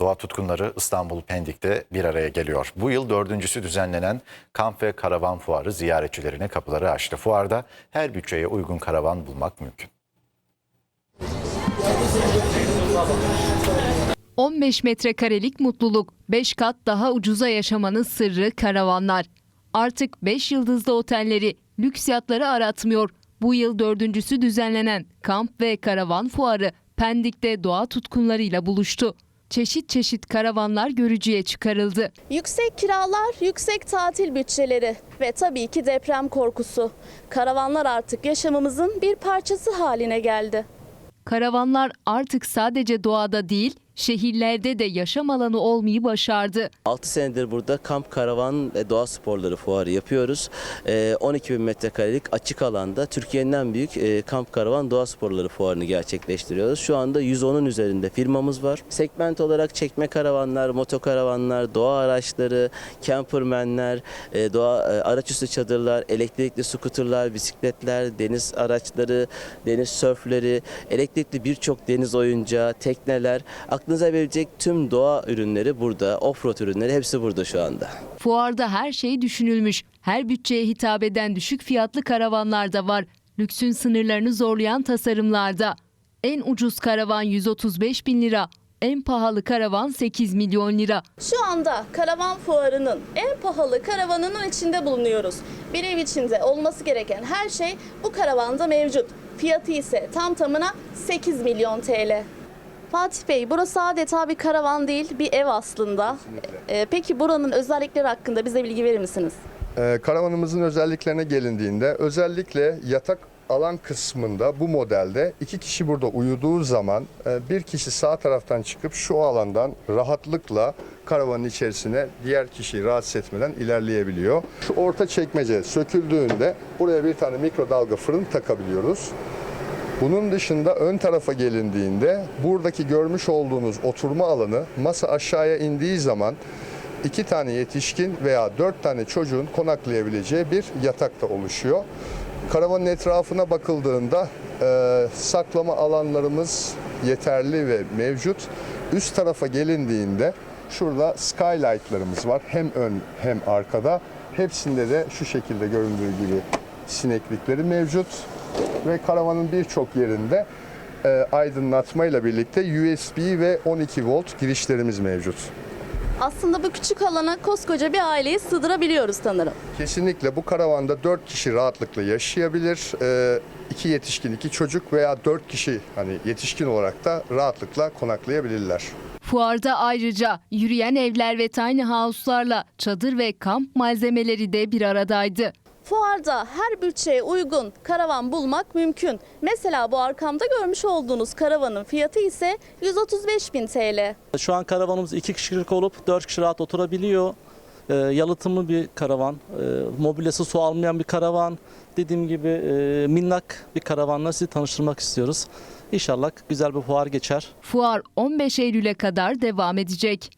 Doğa tutkunları İstanbul Pendik'te bir araya geliyor. Bu yıl dördüncüsü düzenlenen kamp ve karavan fuarı ziyaretçilerine kapıları açtı. Fuarda her bütçeye uygun karavan bulmak mümkün. 15 metrekarelik mutluluk, 5 kat daha ucuza yaşamanın sırrı karavanlar. Artık 5 yıldızlı otelleri, lüks yatları aratmıyor. Bu yıl dördüncüsü düzenlenen kamp ve karavan fuarı Pendik'te doğa tutkunlarıyla buluştu. Çeşit çeşit karavanlar görücüye çıkarıldı. Yüksek kiralar, yüksek tatil bütçeleri ve tabii ki deprem korkusu. Karavanlar artık yaşamımızın bir parçası haline geldi. Karavanlar artık sadece doğada değil, şehirlerde de yaşam alanı olmayı başardı. 6 senedir burada kamp, karavan ve doğa sporları fuarı yapıyoruz. Ee, 12 bin metrekarelik açık alanda Türkiye'nin en büyük e, kamp, karavan, doğa sporları fuarını gerçekleştiriyoruz. Şu anda 110'un üzerinde firmamız var. Segment olarak çekme karavanlar, motokaravanlar, doğa araçları, campermenler, e, doğa e, araçüstü çadırlar, elektrikli skuterlar, bisikletler, deniz araçları, deniz sörfleri, elektrikli birçok deniz oyuncağı, tekneler, aklınıza verecek tüm doğa ürünleri burada, offroad ürünleri hepsi burada şu anda. Fuarda her şey düşünülmüş. Her bütçeye hitap eden düşük fiyatlı karavanlar da var. Lüksün sınırlarını zorlayan tasarımlarda. En ucuz karavan 135 bin lira. En pahalı karavan 8 milyon lira. Şu anda karavan fuarının en pahalı karavanının içinde bulunuyoruz. Bir ev içinde olması gereken her şey bu karavanda mevcut. Fiyatı ise tam tamına 8 milyon TL. Fatih Bey, burası adeta bir karavan değil, bir ev aslında. Ee, peki buranın özellikleri hakkında bize bilgi verir misiniz? Ee, karavanımızın özelliklerine gelindiğinde özellikle yatak alan kısmında bu modelde iki kişi burada uyuduğu zaman e, bir kişi sağ taraftan çıkıp şu alandan rahatlıkla karavanın içerisine diğer kişiyi rahatsız etmeden ilerleyebiliyor. Şu orta çekmece söküldüğünde buraya bir tane mikrodalga fırın takabiliyoruz. Bunun dışında ön tarafa gelindiğinde buradaki görmüş olduğunuz oturma alanı masa aşağıya indiği zaman iki tane yetişkin veya dört tane çocuğun konaklayabileceği bir yatak da oluşuyor. Karavanın etrafına bakıldığında e, saklama alanlarımız yeterli ve mevcut. Üst tarafa gelindiğinde şurada skylightlarımız var hem ön hem arkada. Hepsinde de şu şekilde göründüğü gibi sineklikleri mevcut ve karavanın birçok yerinde e, aydınlatmayla birlikte USB ve 12 volt girişlerimiz mevcut. Aslında bu küçük alana koskoca bir aileyi sığdırabiliyoruz sanırım. Kesinlikle bu karavanda 4 kişi rahatlıkla yaşayabilir. E, iki yetişkin, iki çocuk veya 4 kişi hani yetişkin olarak da rahatlıkla konaklayabilirler. Fuarda ayrıca yürüyen evler ve tiny house'larla çadır ve kamp malzemeleri de bir aradaydı. Fuarda her bütçeye uygun karavan bulmak mümkün. Mesela bu arkamda görmüş olduğunuz karavanın fiyatı ise 135 bin TL. Şu an karavanımız iki kişilik olup dört kişi rahat oturabiliyor. Ee, yalıtımlı bir karavan, ee, mobilyası su almayan bir karavan. Dediğim gibi e, minnak bir karavanla sizi tanıştırmak istiyoruz. İnşallah güzel bir fuar geçer. Fuar 15 Eylül'e kadar devam edecek.